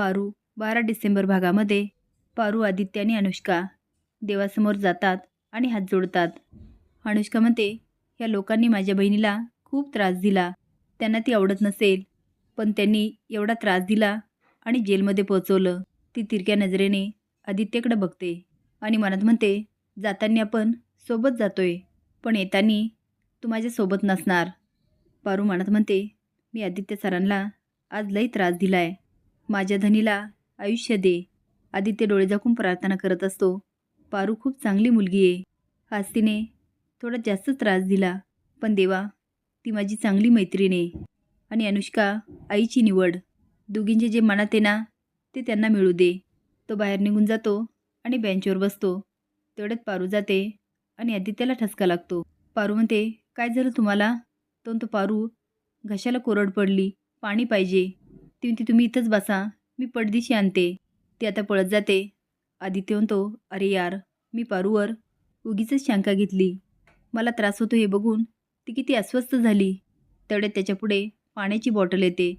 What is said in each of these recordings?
पारू बारा डिसेंबर भागामध्ये पारू आदित्य आणि अनुष्का देवासमोर जातात आणि हात जोडतात. अनुष्का म्हणते या लोकांनी माझ्या बहिणीला खूप त्रास दिला. त्यांना ती आवडत नसेल पण त्यांनी एवढा त्रास दिला आणि जेलमध्ये पोचवलं ती तिरक्या नजरेने आदित्यकडे बघते आणि मनात म्हणते जाताना आपण सोबत जातोय पण येताना तू माझ्यासोबत नसणार. पारू मनात म्हणते मी आदित्य सरांना आज लई त्रास दिलाय. माझ्या धनीला आयुष्य दे. आदित्य डोळे झाकून प्रार्थना करत असतो. पारू खूप चांगली मुलगी आहे. आज तिने थोडा जास्त त्रास दिला. पण देवा ती माझी चांगली मैत्रीण आहे. आणि अनुष्का आईची निवड. दोघींचे जे मनात आहे ना ते त्यांना मिळू दे. तो बाहेर निघून जातो आणि बेंचवर बसतो. तेवढ्यात पारू जाते आणि आदित्याला ठसका लागतो. पारू म्हणते काय झालं तुम्हाला? तो तो पारू घशाला कोरड पडली. पाणी पाहिजे. ती म्हणते तुम्ही इथंच बसा मी पडदिशी आणते ती आता पळत जाते. आदित्य म्हणतो अरे यार मी पारूवर. उगीच शंका घेतली. मला त्रास होतो हे बघून ती किती अस्वस्थ झाली. तेवढ्यात त्याच्यापुढे पाण्याची बॉटल येते.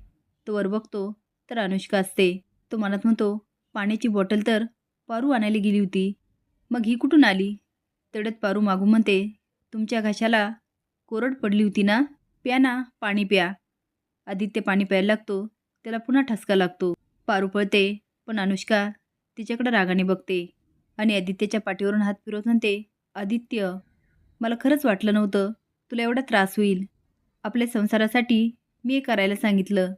तो वर बघतो तर अनुष्का असते. तो मनात म्हणतो पाण्याची बॉटल तर पारू आणायला गेली होती. मग ही कुठून आली? तेवढ्यात पारू मागून म्हणते तुमच्या घशाला कोरड पडली होती ना? प्या ना पाणी प्या. आदित्य पाणी प्यायला लागतो. त्याला पुन्हा ठसका लागतो. पारू पळते पण अनुष्का तिच्याकडे रागाने बघते आणि आदित्यच्या पाठीवरून हात फिरवत म्हणते आदित्य मला खरंच वाटलं नव्हतं तुला एवढा त्रास होईल. आपल्या संसारासाठी मी हे करायला सांगितलं.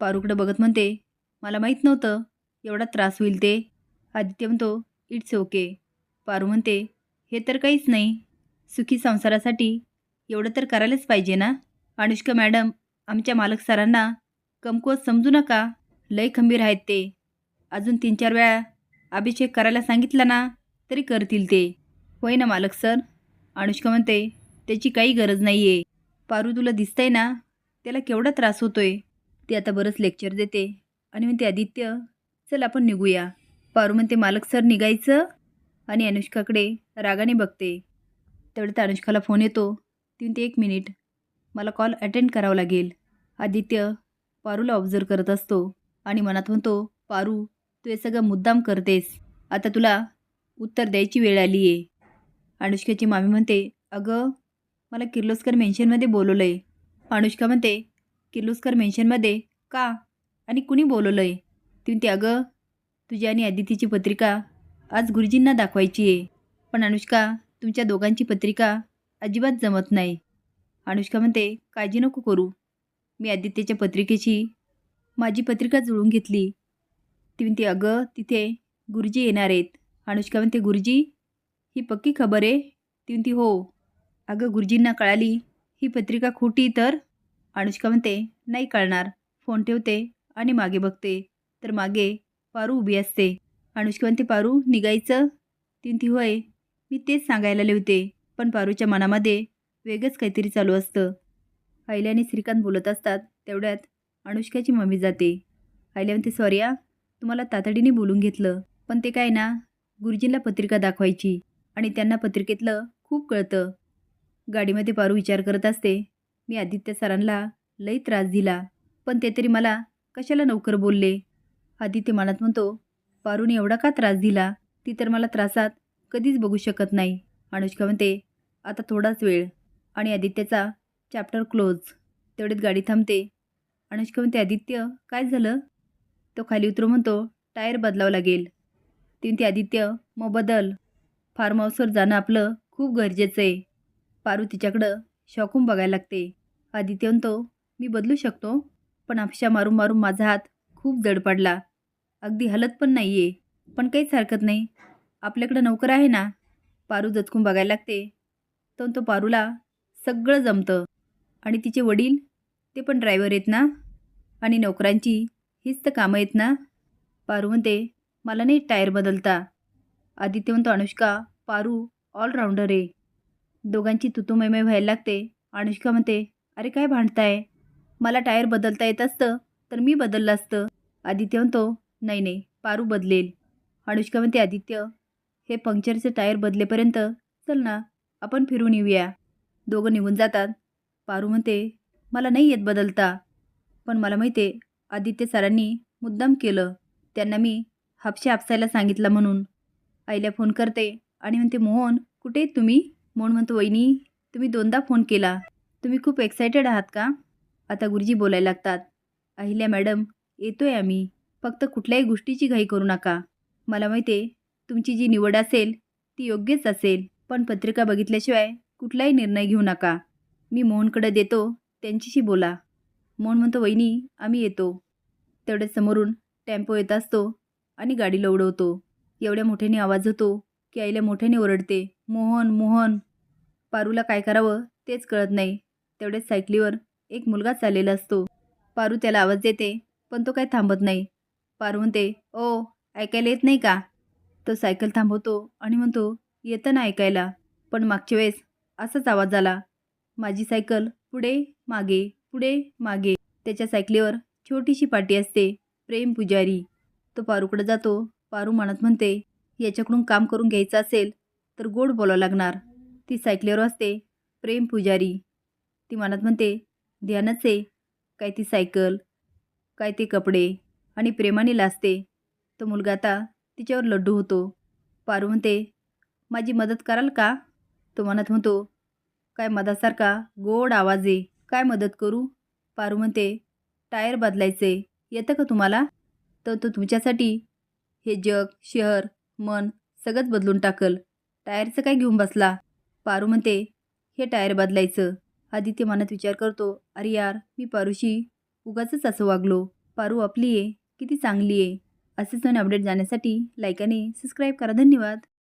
पारूकडं बघत म्हणते मला माहीत नव्हतं एवढा त्रास होईल ते. आदित्य म्हणतो इट्स ओके. पारू म्हणते हे तर काहीच नाही. सुखी संसारासाठी एवढं तर करायलाच पाहिजे ना? अनुष्का मॅडम आमच्या मालक सरांना कमकुवत समजू नका. लय खंबीर आहेत ते. अजून तीन चार वेळा अभिषेक करायला सांगितला ना तरी करतील ते. होय ना मालक सर? अनुष्का म्हणते त्याची काही गरज नाही आहे पारू तुला दिसतंय ना त्याला केवढा त्रास होतोय. ते आता बरंच लेक्चर देते. आणि म्हणते आदित्य चल आपण निघूया. पारू म्हणते मालक सर निघायचं? आणि अनुष्काकडे रागाने बघते. तेवढ्यात अनुष्काला फोन येतो. ती म्हणते एक मिनिट मला कॉल अटेंड करावा लागेल. आदित्य पारूला ऑब्झर्व करत असतो आणि मनात म्हणतो पारू तू हे सगळं मुद्दाम करतेस. आता तुला उत्तर द्यायची वेळ आली आहे. अनुष्काची मामी म्हणते अगं मला किर्लोस्कर मेन्शनमध्ये बोलवलं आहे अनुष्का म्हणते किर्लोस्कर मेन्शनमध्ये का? आणि कुणी बोलवलं आहे ती म्हणते अगं तुझी आणि आदितीची पत्रिका आज गुरुजींना दाखवायची आहे. पण अनुष्का तुमच्या दोघांची पत्रिका अजिबात जमत नाही. अनुष्का म्हणते काळजी नको करू. मी आदित्यच्या पत्रिकेची माझी पत्रिका जुळून घेतली. ती म्हणते अगं तिथे गुरुजी येणार आहेत. अनुष्का म्हणते गुरुजी ही पक्की खबर आहे. ती म्हणते हो. अगं गुरुजींना कळाली ही पत्रिका खोटी तर? अनुष्का म्हणते नाही कळणार. फोन ठेवते आणि मागे बघते. तर मागे पारू उभी असते. अनुष्का म्हणते पारू निघायचं? ती म्हणते होय. मी तेच सांगायला आले होते पण पारूच्या मनामध्ये वेगळंच काहीतरी चालू असतं. आयल्या आणि श्रीकांत बोलत असतात तेवढ्यात अनुष्काची मम्मी जाते. आयल्या म्हणते सॉरी आ तुम्हाला तातडीने बोलून घेतलं पण ते काय ना गुरुजींना पत्रिका दाखवायची आणि त्यांना पत्रिकेतलं खूप कळतं. गाडीमध्ये पारू विचार करत असते. मी आदित्य सरांना लई त्रास दिला पण ते तरी मला कशाला नोकर बोलले? आदित्य मनात म्हणतो पारूने एवढा का त्रास दिला? ती तर मला त्रासात कधीच बघू शकत नाही. अनुष्का म्हणते आता थोडाच वेळ. आणि आदित्यचा चॅप्टर क्लोज तेवढ्यात गाडी थांबते. अनुष्का म्हणते आदित्य काय झालं? तो खाली उतरू म्हणतो टायर बदलावं लागेल. ती म्हणते आदित्य मग बदल. फार्म हाऊसवर जाणं आपलं खूप गरजेचं आहे. पारू तिच्याकडं शॉकून बघायला लागते. आदित्य म्हणतो मी बदलू शकतो पण आपशा मारून मारून माझा हात खूप जड पडला. अगदी हलत पण नाही आहे पण काहीच हरकत नाही. आपल्याकडं नोकर आहे ना? पारू जचकून बघायला लागते. तर तो पारूला सगळं जमतं. आणि तिचे वडील ते पण ड्रायव्हर आहेत ना? आणि नोकरांची हीच तर कामं आहेत ना? पारू म्हणते मला नाही टायर बदलता. आदित्य म्हणतो अनुष्का पारू ऑलराऊंडर आहे. दोघांची तुतुमयमय व्हायला लागते. अनुष्का म्हणते अरे काय भांडताय? मला टायर बदलता येत असतं तर मी बदललं असतं. आदित्य म्हणतो नाही नाही पारू बदलेल. अनुष्का म्हणते आदित्य हे पंक्चरचे टायर बदलेपर्यंत चल ना आपण फिरून येऊया. दोघं निघून जातात. पारू म्हणते मला नाही येत बदलता. पण मला माहिती आहे आदित्य सरांनी मुद्दाम केलं. त्यांना मी हापशे हापसायला सांगितलं म्हणून. आईला फोन करते आणि म्हणते मोहन कुठे तुम्ही? मोहन म्हणतो वहिनी तुम्ही दोनदा फोन केला. तुम्ही खूप एक्सायटेड आहात का? आता गुरुजी बोलायला लागतात अहिल्या मॅडम येतोय आम्ही. फक्त कुठल्याही गोष्टीची घाई करू नका. मला माहिती आहे तुमची जी निवड असेल ती योग्यच असेल. पण पत्रिका बघितल्याशिवाय कुठलाही निर्णय घेऊ नका. मी मोहनकडे देतो त्यांच्याशी बोला. मोहन म्हणतो वहिनी आम्ही येतो. तेवढ्याच समोरून टेम्पो येत असतो आणि गाडीला उडवतो एवढ्या मोठ्याने आवाज होतो की आईला मोठ्याने ओरडते मोहन मोहन. पारूला काय करावं तेच कळत नाही. तेवढ्याच सायकलीवर एक मुलगा चाललेला असतो. पारू त्याला आवाज देते पण तो काही थांबत नाही. पारू म्हणते ओ ऐकायला येत नाही का? तो सायकल थांबवतो आणि म्हणतो येतं ना ऐकायला. पण मागच्या वेळेस असाच आवाज आला. माझी सायकल पुढे मागे पुढे मागे. त्याच्या सायकलीवर छोटीशी पाटी असते. प्रेम पुजारी. तो पारूकडे जातो. पारू म्हणत म्हणते याच्याकडून काम करून घ्यायचं असेल तर गोड बोलावं लागणार. ती सायकलीवर असते. प्रेम पुजारी. ती म्हणत म्हणते ध्यानच आहे. काय ती सायकल काय ते कपडे. आणि प्रेमाने लाजते. तो मुलगा आता तिच्यावर लड्डू होतो. पारू म्हणते माझी मदत कराल का? तो म्हणत म्हणतो काय मधासारखा गोड आवाज आहे. काय मदत करू? पारू म्हणते टायर बदलायचे येतं का तुम्हाला? तर तो तुमच्यासाठी हे जग शहर मन सगळंच बदलून टाकल. टायरचं काय घेऊन बसला? पारू म्हणते हे टायर बदलायचं. आदित्य मनात विचार करतो अरे यार मी पारूशी उगाचंच असं वागलो. पारू आपली आहे किती चांगली आहे. असेच नवीन अपडेट जाण्यासाठी लाईक आणि सबस्क्राईब करा. धन्यवाद.